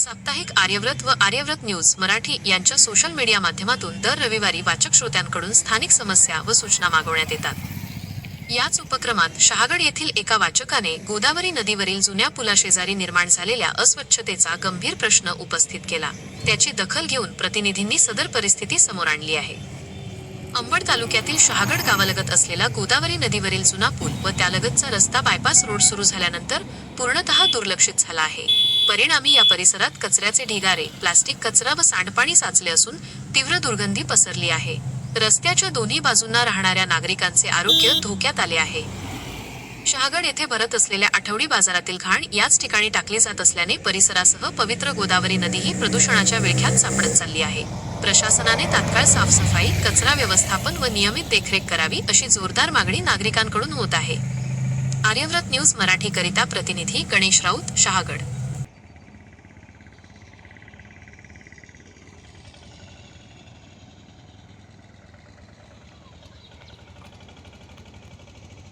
साप्ताहिक आर्यव्रत व आर्यव्रत न्यूज मराठी यांच्या सोशल मीडिया माध्यमातून दर रविवारी वाचक श्रोत्यांकडून स्थानिक समस्या व सूचना मागवण्यात येतात. याच उपक्रमात शहागड येथील एका वाचकाने गोदावरी नदीवरील जुन्या पुलाशेजारी निर्माण झालेल्या अस्वच्छतेचा गंभीर प्रश्न उपस्थित केला. त्याची दखल घेऊन प्रतिनिधींनी सदर परिस्थिती समोर आणली आहे. अंबड तालुक्यातील शहागड गावालगत असलेला गोदावरी नदीवरील जुना पूल व त्यालगतचा रस्ता बायपास रोड सुरू झाल्यानंतर पूर्णतः दुर्लक्षित झाला आहे. परिणामी या परिसरात कचऱ्याचे ढिगारे प्लास्टिक कचरा व सांडपाणी साचले असून तीव्र दुर्गंधी पसरली आहे. रस्त्याच्या दोन्ही बाजूंना राहणाऱ्या नागरिकांचे आरोग्य धोक्यात आले आहे. शहागड येथे भरत असलेल्या आठवडी बाजारातील घाण याच ठिकाणी टाकली जात असल्याने परिसरासह पवित्र गोदावरी नदीही प्रदूषणाच्या विळख्यात सापडत चालली आहे. प्रशासनाने तात्काळ साफसफाई कचरा व्यवस्थापन व नियमित देखरेख करावी अशी जोरदार मागणी नागरिकांकडून होत आहे. आर्यव्रत न्यूज मराठी करिता प्रतिनिधी गणेश राऊत शहागड.